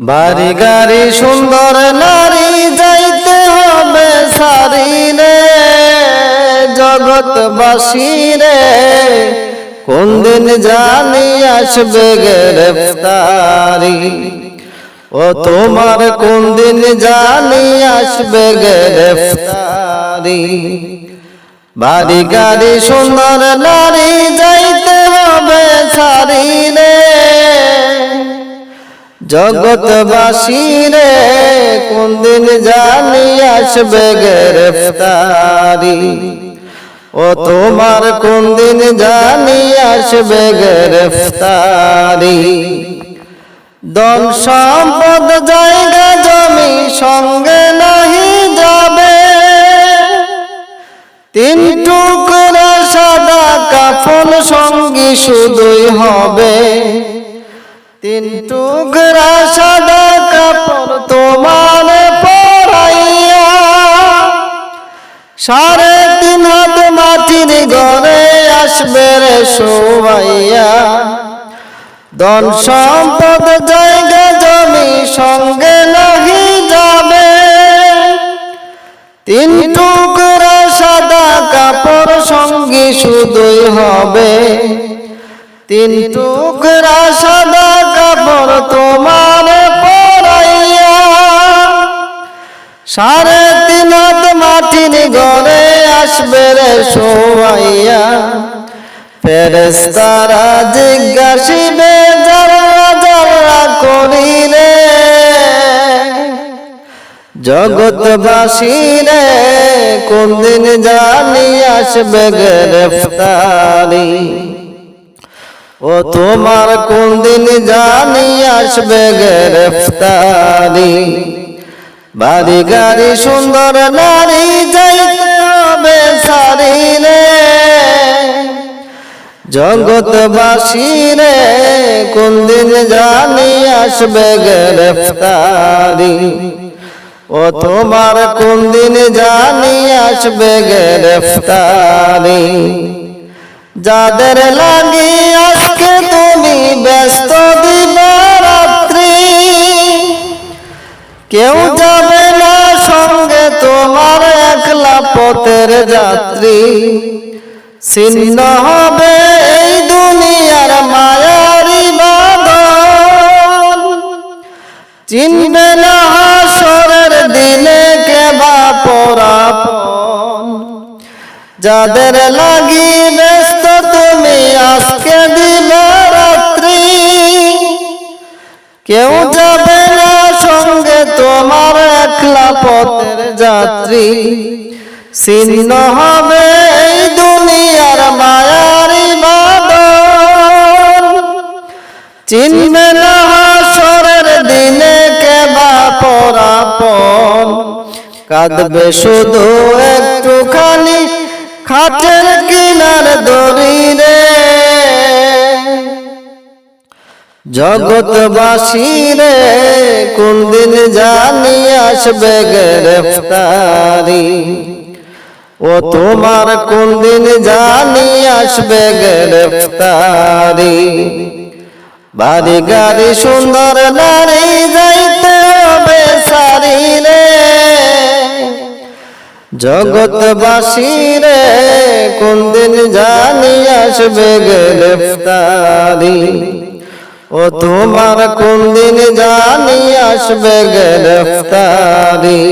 বাড়ি গাড়ি সুন্দর নারী যাইতে হবে সারিলে, জগৎবাসী রে। কোন দিন জানি আসবে গ্রেফতারি। ও তোমার কোন দিন জানি আসবে গ্রেফতারি। বাড়ি গাড়ি সুন্দর নারী যাইতে হবে সারিলে জগৎবাসী রে কোন দিন জানি আসবে গ্রেফতারি? ও তোমার কোন দিন জানি আসবে গ্রেফতারি? দল সম্পদ জায়গা জমি সঙ্গে নাহি যাবে। তিন টুকরা সাদা কাফন সঙ্গী শুধুই হবে। তিন টুকরা সাদা কাপড় তোমার পরাইয়া। সাড়ে তিন হাত মাটির ঘরে আসবে রে শোয়াইয়া ধন সম্পদ জায়গা জমি সঙ্গে নাহি যাবে। তিন টুকরা সাদা কাপড় সঙ্গী শুধুই হবে। তিন টুকরা সাদা কাপড় তোমার পরাইয়া সাড়ে তিন হাত মাটির আসবে রে শোয়াইয়া ফেরেস্তারা জিজ্ঞাসিবে, যারা যারা করিলে? জগৎবাসী রে কোন দিন জানি আসবে গ্রেফতারি ও তোমার কোন দিন জানি আসবে গ্রেফতারি? বাড়ি গাড়ি সুন্দর নারী যাইতে হবে সারিলে। জগৎবাসী রে, কোন দিন জানি আসবে গ্রেফতারি? ও তোমার কোন দিন জানি আসবে গ্রেফতারি? যাদের লাগি আজকে তুমি ব্যস্ত দিবারাত্রি কেউ যাবে না সঙ্গে তোমার একলা পথের যাত্রী। ছিন্ন হবে এই দুনিয়ার মায়ারি বাদল। চিনবে না হাসরের দিনে কেবা পরাপন। যাদের লাগি তুমি আজকে দিবারাত্রি কেউ যাবে না সঙ্গে তোমার একলা পথের যাত্রী। ছিন্ন হবে এই দুনিয়ার মায়ারি বাদল চিনবে না দিনে কেবা পরাপন কাঁদবে শুধু একটুখানি, খাটের কিনার দড়িরে জগৎবাসী রে কোন দিন জানি আসবে গ্রেফতারি। ও তোমার কোন দিন জানি আসবে গ্রেফতারি। বাড়ি গাড়ি সুন্দর নারী যাইতে হবে সারিলে জগৎবাসী রে কোন দিন জানি আসবে গ্রেফতারি? ও তোমার কোন দিন জানি আসবে গ্রেফতারি?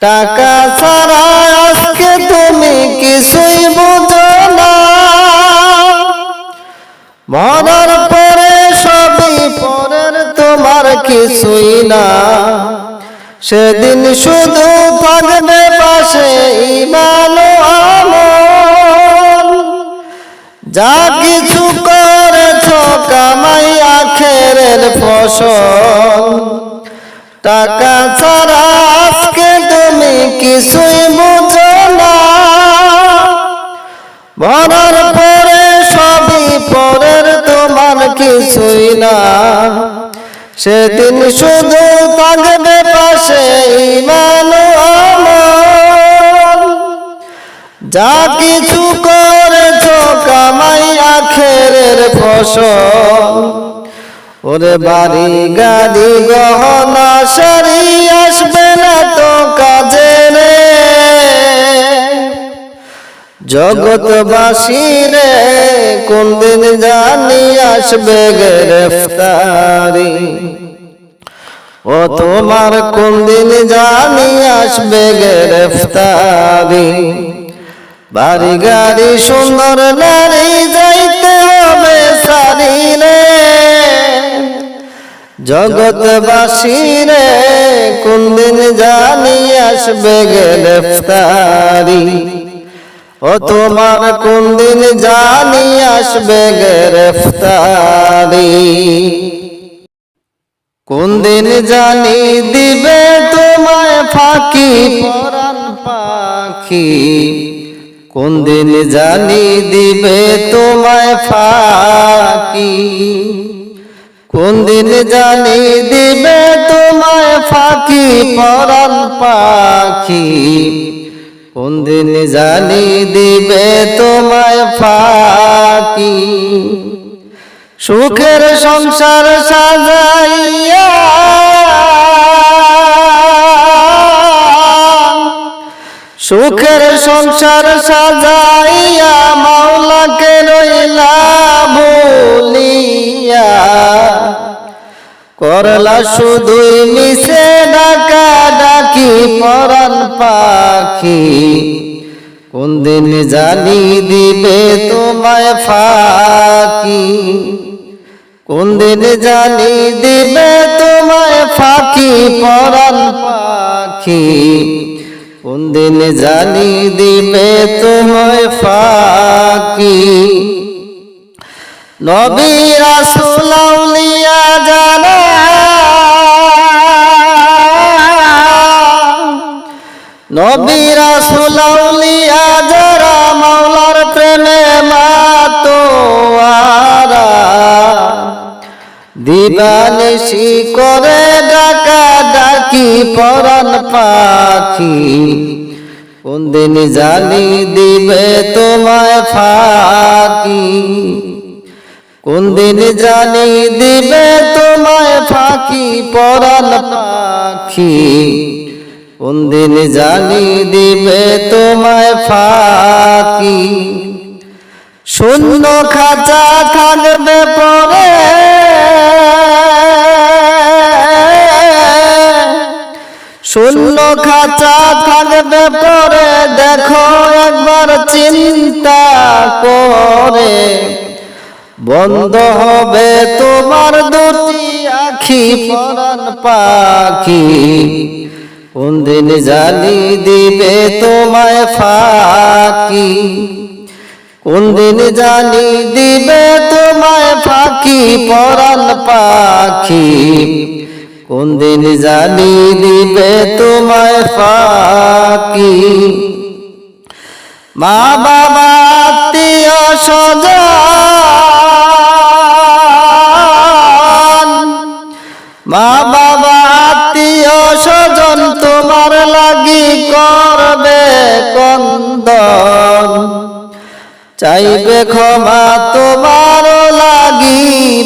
টাকা ছাড়া আজকে তুমি কিছুই বুঝো না। মরার পরে সবই পরের, তোমার কিছুই না। সেদিন শুধু থাকবে পাশে ইমান আমল। যা কিছু করেছ কামাই আখেরের ফসল। টাকা ছাড়া আজকে তুমি কিছুই বুঝো না। মরার পরে সবই পরের, তোমার কিছুই না। সেদিন শুধু থাকবে পাশে ইমান আমার যা কিছু করেছ কামাই আখেরের ফসল। ওরে বাড়ি গাড়ি গহনা সারি আসবে না তো জগৎবাসী রে, কোন দিন জানি আসবে গ্রেফতারি? ও তোমার কোন দিন জানি আসবে গ্রেফতারি? বাড়ি গাড়ি সুন্দর নারী যাইতে হবে সারি রে। জগৎবাসী রে, কোন দিন জানি আসবে গ্রেফতারি? ও তোমার কোন দিন জানি আসবে গ্রেফতারি? কোন দিন জানি দিবে তোমায় ফাঁকি পাখি? কোন দিন জানি দিবে তোমায় ফাঁকি? কোন দিন জানি দিবে তোমায় ফাঁকি, পরাণ পাখি? কোন দিন জানি দিবে তোমায় ফাঁকি। সুখের সংসার সাজাইয়া সুখের সংসার সাজাইয়া মাওলাকে রইলা ভুলিয়া করলা শুধুই মিশে ডাকা ডাকি পরাণ পাখি। কোন দিন জানি দিবে তোমায় ফাঁকি। কোন দিন জানি দিবে তোমায় ফাঁকি পরাণ পাখি। কোন দিন জানি দিবে তোমায় ফাঁকি। নবী রাসূল নবী রাসূল যারা মাওলার প্রেমে মাতোয়ারা দিবানিশি করে ডাকা ডাকি পরাণ পাখি কোন দিন জানি দিবে তোমায় ফাঁকি। কোন দিন জানি দিবে তোমায় ফাঁকি, পরাণ পাখি। কোন দিন জানি দিবে তোমায় ফাঁকি। শূন্য খাঁচা থাকবে পরে। শূন্য খাঁচা থাকবে পরে, দেখো একবার চিন্তা করে। বন্ধ হবে তোমার দুটি আখি পাখি। কোন দিন জানি দিবে তোমায় ফাঁকি? কোন দিন জানি দিবে তোমায় ফাঁকি, পরাণ পাখি? কোন দিন জানি দিবে তোমায় ফাঁকি? মা বাবা চাইবে ক্ষমা তোমার লাগি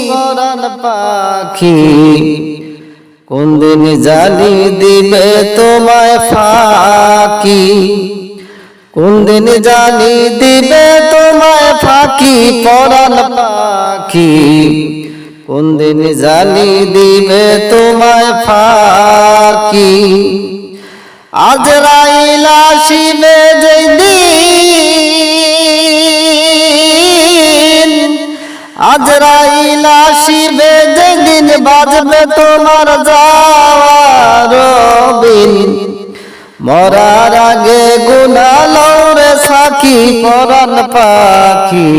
পরাণ পাখি। কোন দিন জানি দিবে তোমায় ফাঁকি। কোন দিন জানি দিবে তোমায় ফাঁকি পরাণ পাখি। কোন দিন জানি দিবে তোমায় ফাঁকি। আজ রাইলা শিবে যেদিন আজ রাইলা শিবে যেদিন বাজবে তোমার যাওয়ার বিন মরার আগে গুনালো রে সাকি পরাণ পাখি।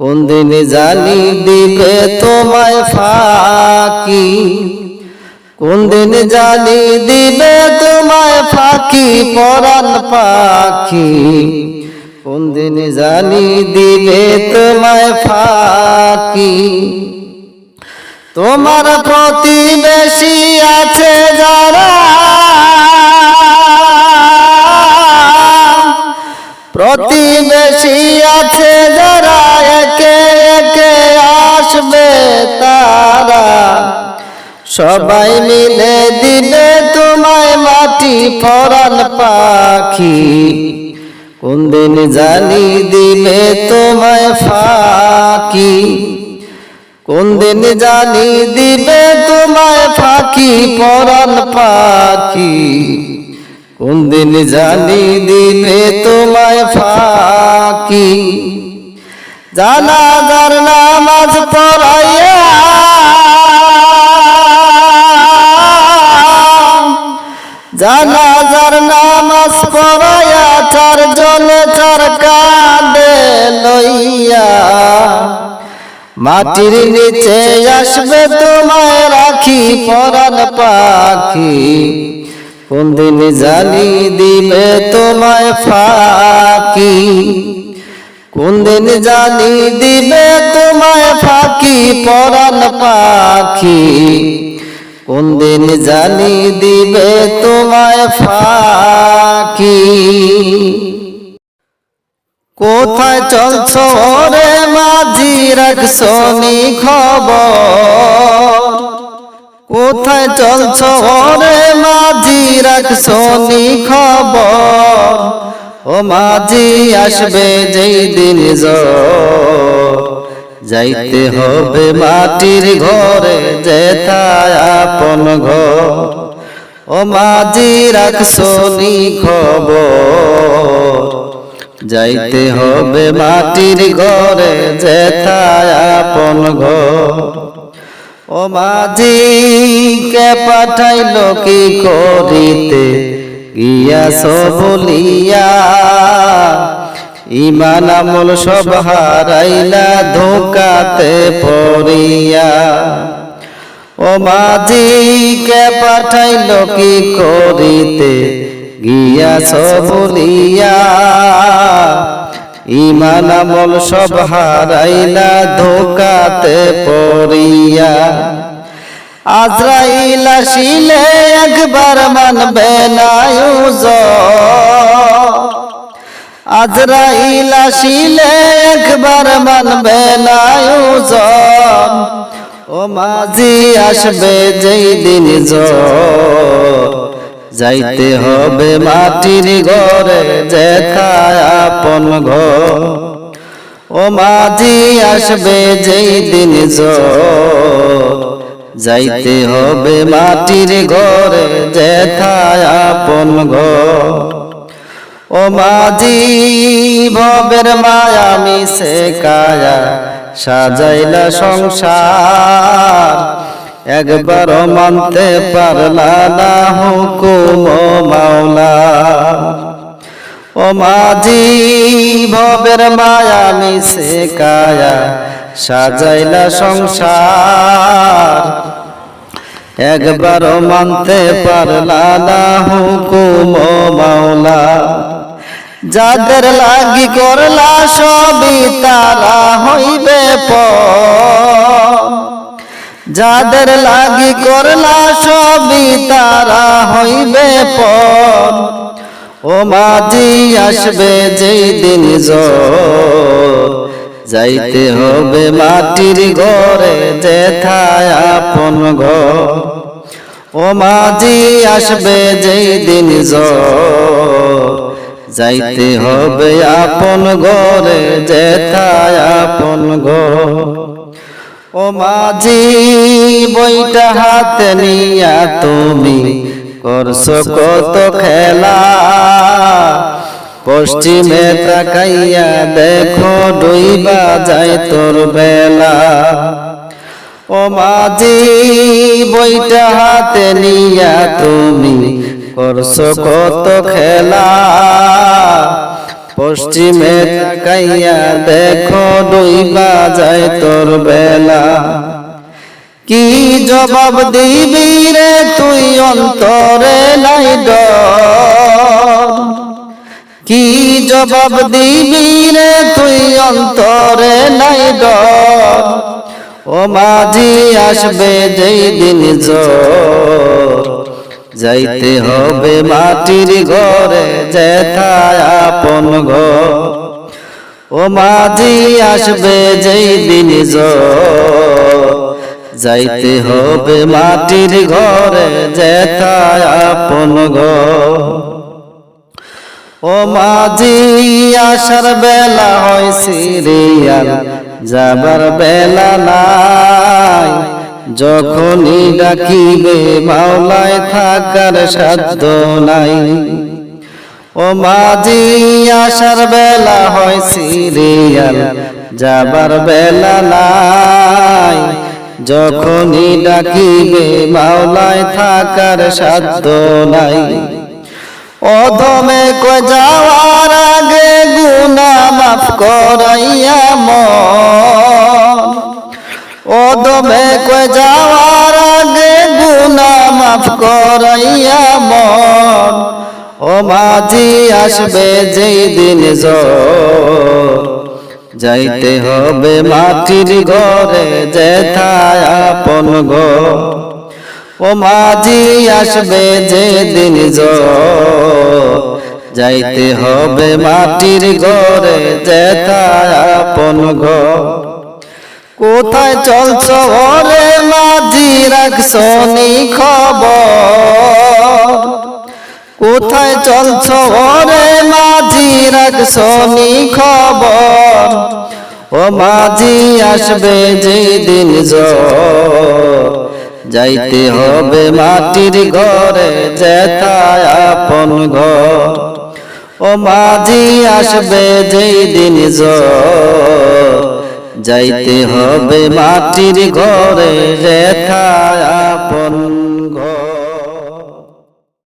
কোন দিন জানি দিবে তোমায় ফাঁকি। কোন দিন জানি দিবে তোমায় ফাঁকি পরাণ পাখি। কোন দিন জানি দিবে তোমায় ফাঁকি। তোমার প্রতিবেশী আছে যারা। প্রতিবেশী আছে যারা, একে একে আসবে তা সবাই মিলে দিলে তোমায় মাটি পরাণ পাখি। কোন দিন জানি দিলে তোমায় ফাঁকি? কোন দিন জানি দিবে তোমায় ফাঁকি, পরাণ পাখি? কোন দিন জানি দিবে তোমায় ফাঁকি? জানাজার নামাজ পড়াইয়া মাটির নিচে আসবে তোমায় রাখি, পরাণ পাখি। কোন দিন জানি দিবে তোমায় ফাঁকি। কোন দিন জানি দিবে তোমায় ফাঁকি, পরাণ পাখি। কোন দিন জানি দিবে তোমায় ফাঁকি। কোথায় চলছ রে মাঝি রাখছো নি খবর? কোথায় চলছ রে মাঝি রাখছো নি খবর? ও মাঝি আসবে যেই দিন যাইতে হবে মাটির ঘরে, যেথায় আপন ঘর। ও মাঝি রাখছো নি খবর। যাইতে হবে মাটির ঘরে যেথায় আপন ঘর। ও মাঝি, কে পাঠাইল কি করিতে? গিয়াছ বলিয়া, ইমান আমল সব হারাইলা, ধোকাতে পড়িয়া। ও মাঝি, কে পাঠাইল কি করিতে? গিয়াছ বলিয়া ইমান আমল সব হারাইলা ধোকাতে পড়িয়া। আজরাইল আসিলে একবার মানবে না আজরাইল আসিলে একবার মানবে না ও মাঝি আসবে যেই দিন জ্বর যাইতে হবে মাটির ঘরে, যেথায় আপন ঘর। ও মাঝি আসবে যেই দিন যাইতে হবে মাটির ঘরে, যেথায় আপন ও মাঝি ভবের মায়া মিশে কায়া, সাজাইলা সংসার। একবার মানতে পারলা না হুকুম মাওলা। ও মাঝি, ভবের মায়া মিশে কায়া, সাজাইলা সংসার। একবার মানতে পারলা না হুকুম মাওলা। যাদের লাগি করলা সবই তারা হইবে পর যাদের লাগি করলা সবই তারা হইবে পর। ও মাঝি আসবে যেই দিন যাইতে হবে মাটির ঘরে যেথায় আপন ঘর। ও মাঝি আসবে যেই দিন যাইতে হবে আপন ঘরে যেথায় আপন ঘর। ও মাঝি, বইটা হাতে নিয়া তুমি করছ কত খেলা। পশ্চিমে তাকাইয়া দেখো, ডুইবা যায় তোর বেলা। ও মাঝি, বইটা হাতে নিয়া তুমি করছ কত খেলা। পশ্চিমে তাকাইয়া দেখো ডুইবা যায় তোর বেলা। কি জবাব দিবি রে তুই অন্তরে নাই কি জবাব দিবি রে তুই অন্তরে নাই ও মাঝি আসবে যেই দিন জ্বর যাইতে হবে মাটির ঘরে যেথায় আপন ঘর। ও মাঝি আসবে যেই দিন যাইতে হবে মাটির ঘরে যেথায় আপন ঘর। ও মাঝি আসার বেলা হয় সিরিয়াল যাবার বেলা নাই। যখনই ডাকিবে মাওলায় থাকার সাধ্য নাই। ও মাঝি আসার বেলা হয় সিরিয়াল যাবার বেলা নাই। যখনই ডাকিবে মাওলায় থাকার সাধ্য নাই। অধমে কো যাওয়ার আগে গুনা মাফ করাইয়া মন। অধমে কো যাওয়ার আগে গুনা মাফ করাইয়া মন। ও মাঝি আসবে যেই দিন জ্বর যাইতে হবে মাটির ঘরে যেথায় আপন ঘর ও মাঝি আসবে যে দিন যাইতে হবে মাটির ঘরে যেথায় আপন ঘর কোথায় চলছ ওরে মাঝি রাখছনি খবর? কোথায় চলছ ওরে মাঝি রাখছনি খবর? ও মাঝি আসবে যে দিন যাইতে হবে মাটির ঘরে যেথায় আপন ঘর। ও মাঝি আসবে যেই দিন যাইতে হবে মাটির ঘরে রেখা আপন।